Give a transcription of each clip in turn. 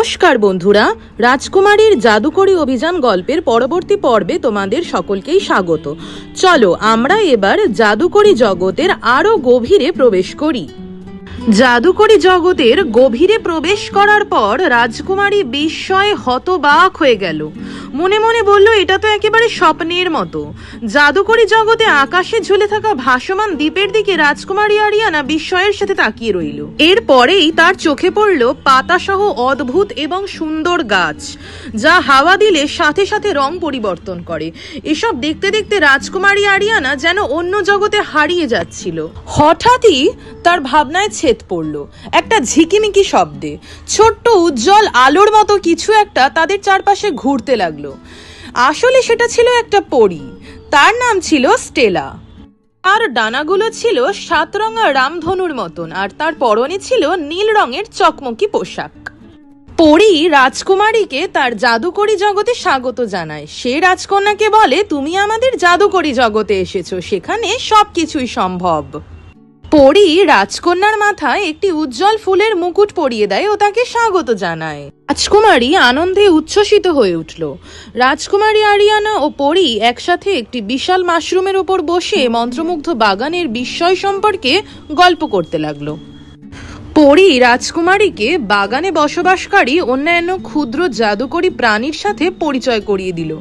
নমস্কার বন্ধুরা, রাজকুমারীর জাদুকরী অভিযান গল্পের পরবর্তী পর্বে তোমাদের সকলকেই স্বাগত। চলো আমরা এবার জাদুকরী জগতের আরও গভীরে প্রবেশ করি। জাদুকরী জগতের গভীরে প্রবেশ করার পর রাজকুমারী বিস্ময়ে হতবাক হয়ে গেল। মনে মনে বলল, এটা তো একেবারে স্বপ্নের মতো। জাদুকরী জগতে আকাশে ঝুলে থাকা ভাসমান দ্বীপের দিকে রাজকুমারী আরিয়ানা বিস্ময়ের সাথে তাকিয়ে রইল। এরপরেই তার চোখে পড়ল পাতাসহ অদ্ভুত এবং সুন্দর গাছ, যা হাওয়া দিলে সাথে সাথে রং পরিবর্তন করে। এসব দেখতে দেখতে রাজকুমারী আরিয়ানা যেন অন্য জগতে হারিয়ে যাচ্ছিল। হঠাৎই তার ভাবনায় ছেদ পড়ল। একটা ঝিকিমিকি শব্দে। ছোট্ট উজ্জ্বল আলোর মতো কিছু একটা তাদের চারপাশে ঘুরতে লাগল। আসলে সেটা ছিল একটা পরী। তার নাম ছিল স্টেলা। আর ডানাগুলো ছিল সাতরঙা রামধনুর মতন আর তার পরনে ছিল নীল রঙের চকমকি পোশাক। পরী রাজকুমারীকে তার জাদুকরী জগতে স্বাগত জানায়। সে রাজকন্যাকে বলে, তুমি আমাদের জাদুকরী জগতে এসেছ। সেখানে সবকিছুই সম্ভব। পরী রাজকন্যার মাথায় একটি উজ্জ্বল ফুলের মুকুট পরিয়ে দেয় ও তাকে স্বাগত জানায়। রাজকুমারী আনন্দে উচ্ছ্বসিত হয়ে উঠল। রাজকুমারী আরিয়ানা ও পরী একসাথে একটি বিশাল মাশরুমের ওপর বসে মন্ত্রমুগ্ধ বাগানের বিস্ময় সম্পর্কে গল্প করতে লাগল। পরি রাজকুমারীকে বাগানে বসবাসকারী অন্যান্য ক্ষুদ্র জাদুকরী প্রাণীর সাথে পরিচয় করিয়ে দিল।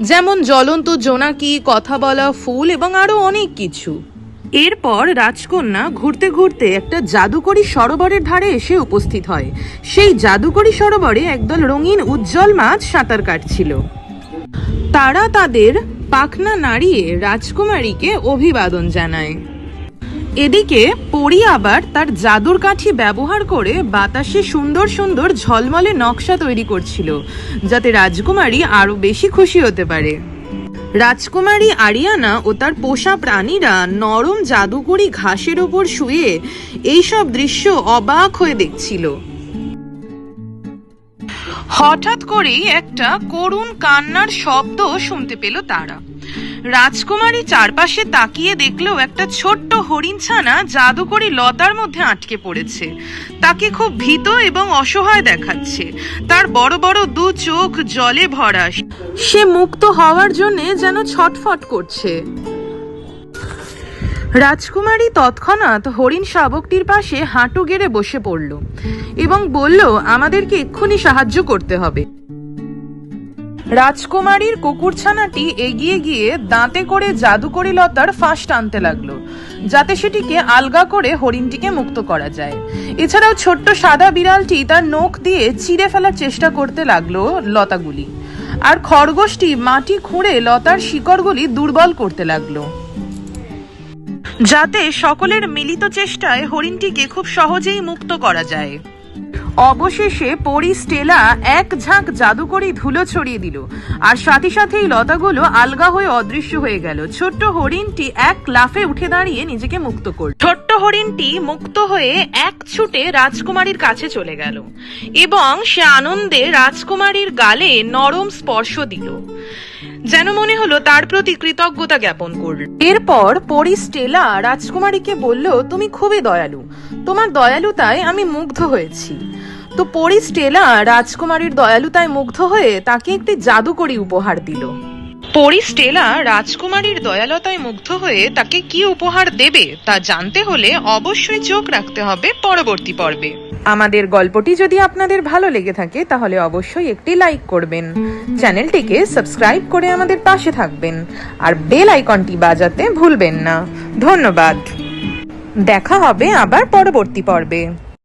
যেমন জ্বলন্ত জোনাকি, কথা বলা ফুল এবং আরও অনেক কিছু। এরপর রাজকন্যা ঘুরতে ঘুরতে একটা জাদুকরী সরোবরের ধারে এসে উপস্থিত হয়। সেই জাদুকরী সরোবরে একদল রঙিন উজ্জ্বল মাছ সাঁতার কাটছিল। তারা তাদের পাখনা নাড়িয়ে রাজকুমারীকে অভিবাদন জানায়। এদিকে পরি আবার তার জাদুর কাঠি ব্যবহার করে বাতাসে সুন্দর সুন্দর ঝলমলে নকশা তৈরি করছিল, যাতে রাজকুমারী আরও বেশি খুশি হতে পারে। রাজকুমারী আরিয়ানা ও তার পোষা প্রাণীরা নরম জাদুকরি ঘাসের ওপর শুয়ে এইসব দৃশ্য অবাক হয়ে দেখছিল। হঠাৎ করেই একটা করুণ কান্নার শব্দ শুনতে পেল তারা। রাজকুমারী চারপাশে তাকিয়ে দেখলেও একটা ছোট্ট হরিণ ছানা জাদুকরি লতার মধ্যে আটকে পড়েছে। তাকে খুব ভীত এবং অসহায় দেখাচ্ছে। তার বড় বড় দু চোখ জলে ভরা। সে মুক্ত হওয়ার জন্য যেন ছটফট করছে। রাজকুমারী তৎক্ষণাৎ হরিণ শাবকটির পাশে হাঁটু গেড়ে বসে পড়ল এবং বলল, আমাদেরকে এক্ষুনি সাহায্য করতে হবে। রাজকুমারীর কুকুরছানাটি এগিয়ে গিয়ে দাঁতে করে জাদুকরি লতার ফাঁস টানতে লাগল, যাতে সেটিকে আলগা করে হরিণটিকে মুক্ত করা যায়। এছাড়াও ছোট্ট সাদা বিড়ালটি তার নখ দিয়ে চিড়ে ফেলার চেষ্টা করতে লাগল লতাগুলি। আর খরগোশটি মাটি খুঁড়ে লতার শিকড়গুলি দুর্বল করতে লাগল। যাতে সকলের মিলিত চেষ্টায় হরিণটিকে খুব সহজেই মুক্ত করা যায়। অবশেষে পরি স্টেলা এক ঝাঁক জাদুকরি ধুলো ছড়িয়ে দিল। আর সাথে সাথেই লতাগুলো আলগা হয়ে অদৃশ্য হয়ে গেল। ছোট্ট হরিণটি এক লাফে উঠে দাঁড়িয়ে নিজেকে মুক্ত করল। ছোট্ট হরিণটি মুক্ত হয়ে এক ছুটে রাজকুমারীর কাছে চলে গেল এবং সে আনন্দে রাজকুমারীর গালে নরম স্পর্শ দিল। যেন মনে হলো তার প্রতি কৃতজ্ঞতা জ্ঞাপন করল। এরপর পরি স্টেলা রাজকুমারীকে বলল, তুমি খুবই দয়ালু। তোমার দয়ালুতায় আমি মুগ্ধ হয়েছি। তো পরি স্টেলা রাজকুমারীর দয়ালুতায় মুগ্ধ হয়ে তাকে একটি জাদুকরি উপহার দিল। পরি স্টেলা রাজকুমারীর দয়ালতায় মুগ্ধ হয়ে তাকে কি উপহার দেবে তা জানতে হলে অবশ্যই চোখ রাখতে হবে পরবর্তী পর্বে। আমাদের গল্পটি যদি আপনাদের ভালো লেগে থাকে তাহলে অবশ্যই একটি লাইক করবেন। চ্যানেলটিকে সাবস্ক্রাইব করে আমাদের পাশে থাকবেন। আর বেল আইকনটি বাজাতে ভুলবেন না। ধন্যবাদ। দেখা হবে আবার পরবর্তী পর্বে।